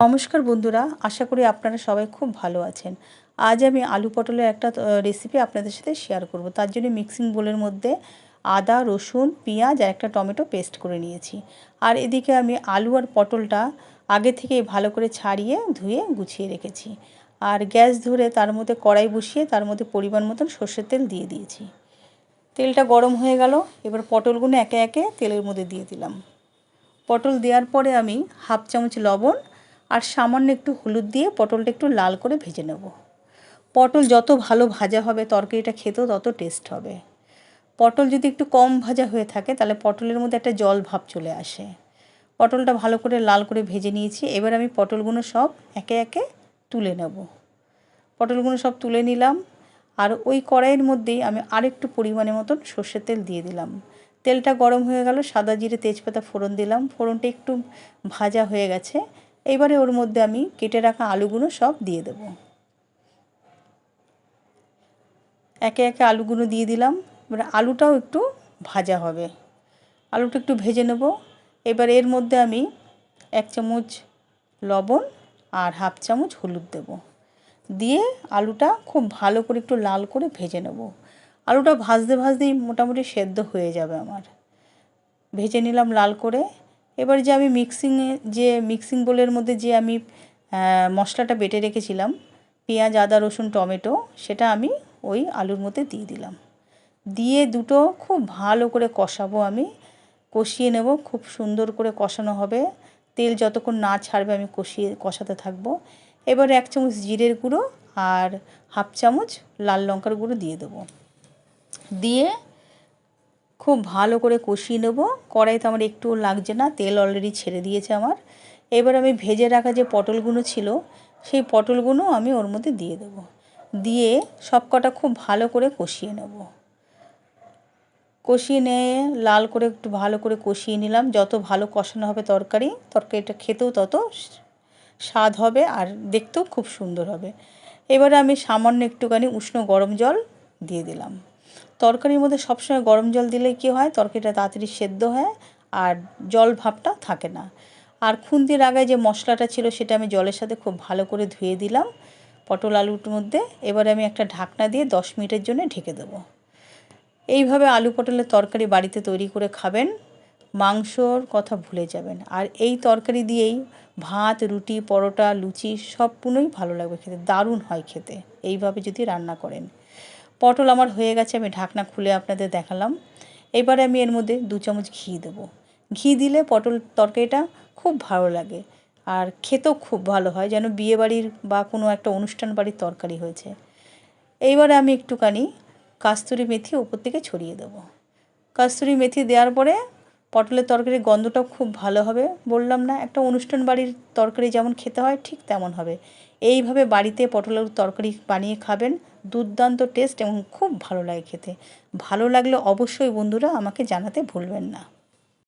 নমস্কার বন্ধুরা, আশা করি আপনারা সবাই খুব ভালো আছেন। আজ আমি আলু পটলের একটা রেসিপি আপনাদের সাথে শেয়ার করব। তার জন্য মিক্সিং বোলের মধ্যে আদা, রসুন, পেঁয়াজ আর একটা টমেটো পেস্ট করে নিয়েছি। আর এদিকে আমি আলু আর পটলটা আগে থেকেই ভালো করে ছাড়িয়ে, ধুয়ে, গুছিয়ে রেখেছি। আর গ্যাস ধরে তার মধ্যে কড়াই বসিয়ে তার মধ্যে পরিমাণ মতন সর্ষের তেল দিয়ে দিয়েছি। তেলটা গরম হয়ে গেল, এবার পটলগুলো একে একে তেলের মধ্যে দিয়ে দিলাম। পটল দেওয়ার পরে আমি হাফ চামচ লবণ আর সামান্য একটু হলুদ দিয়ে পটলটা একটু লাল করে ভেজে নেব। পটল যত ভালো ভাজা হবে, তরকারিটা খেতেও তত টেস্ট হবে। পটল যদি একটু কম ভাজা হয়ে থাকে, তাহলে পটলের মধ্যে একটা জল ভাব চলে আসে। পটলটা ভালো করে লাল করে ভেজে নিয়েছি। এবার আমি পটলগুলো সব একে একে তুলে নেব। পটলগুলো সব তুলে নিলাম। আর ওই কড়াইয়ের মধ্যেই আমি আরেকটু পরিমাণের মতন সর্ষের তেল দিয়ে দিলাম। তেলটা গরম হয়ে গেল, সাদা জিরে তেজপাতা ফোড়ন দিলাম। ফোড়নটা একটু ভাজা হয়ে গেছে। এবারে ওর মধ্যে আমি কেটে রাখা আলুগুলো সব দিয়ে দেব। একে একে আলুগুলো দিয়ে দিলাম। এবার আলুটাও একটু ভাজা হবে। আলুটা একটু ভেজে নেব। এবার এর মধ্যে আমি এক চামচ লবণ আর হাফ চামচ হলুদ দেব। দিয়ে আলুটা খুব ভালো করে একটু লাল করে ভেজে নেব। আলুটা ভাজতে ভাজতেই মোটামুটি সেদ্ধ হয়ে যাবে আমার। ভেজে নিলাম লাল করে। এবার যে আমি মিক্সিংয়ে যে মিক্সিং বোলের মধ্যে যে আমি মশলাটা বেটে রেখেছিলাম, পেঁয়াজ, আদা, রসুন, টমেটো, সেটা আমি ওই আলুর মধ্যে দিয়ে দিলাম। দিয়ে দুটো খুব ভালো করে কষাবো আমি। কষিয়ে নেব, খুব সুন্দর করে কষানো হবে। তেল যতক্ষণ না ছাড়বে আমি কষিয়ে, কষাতে থাকব। এবার এক চামচ জিরের গুঁড়ো আর হাফ চামচ লাল লঙ্কার গুঁড়ো দিয়ে দেবো। দিয়ে খুব ভালো করে কষিয়ে নেব। কড়াইতে আমার একটুও লাগছে না, তেল অলরেডি ছেড়ে দিয়েছে আমার। এবার আমি ভেজে রাখা যে পটলগুলো ছিল, সেই পটলগুলো আমি ওর মধ্যে দিয়ে দেবো। দিয়ে সব কটা খুব ভালো করে কষিয়ে নেব। কষিয়ে নিয়ে লাল করে একটু ভালো করে কষিয়ে নিলাম। যত ভালো কষানো হবে তরকারি, তরকারিটা খেতেও তত স্বাদ হবে আর দেখতেও খুব সুন্দর হবে। এবারে আমি সামান্য একটুখানি উষ্ণ গরম জল দিয়ে দিলাম। তরকারির মধ্যে সবসময় গরম জল দিলে কী হয়? তরকারিটা তাড়াতাড়ি সেদ্ধ হয় আর জল ভাবটা থাকে না। আর খুন্তির আগায় যে মশলাটা ছিল সেটা আমি জলের সাথে খুব ভালো করে ধুয়ে দিলাম পটল আলুর মধ্যে। এবারে আমি একটা ঢাকনা দিয়ে দশ মিনিটের জন্য ঢেকে দেবো। এইভাবে আলু পটলের তরকারি বাড়িতে তৈরি করে খাবেন, মাংসর কথা ভুলে যাবেন। আর এই তরকারি দিয়েই ভাত, রুটি, পরোটা, লুচি সবগুলোই ভালো লাগবে খেতে, দারুণ হয় খেতে। এইভাবে যদি রান্না করেন। পটল আমার হয়ে গেছে, আমি ঢাকনা খুলে আপনাদের দেখালাম। এবারে আমি এর মধ্যে দু চামচ ঘি দেবো। ঘি দিলে পটল তরকারিটা খুব ভালো লাগে আর খেতেও খুব ভালো হয়, যেন বিয়েবাড়ির বা কোনো একটা অনুষ্ঠান বাড়ির তরকারি হয়েছে। এইবারে আমি একটুখানি কাস্তুরি মেথি ওপর থেকে ছড়িয়ে দেবো। কাস্তুরি মেথি দেওয়ার পরে পটলের তরকারির গন্ধটাও খুব ভালো হবে, বললাম না, একটা অনুষ্ঠান বাড়ির তরকারি যেমন খেতে হয়, ঠিক তেমন হবে। এইভাবে বাড়িতে পটলের তরকারি বানিয়ে খাবেন। দুর্দান্ত টেস্ট এবং খুব ভালো লাগে খেতে। ভালো লাগলে অবশ্যই বন্ধুরা আমাকে জানাতে ভুলবেন না।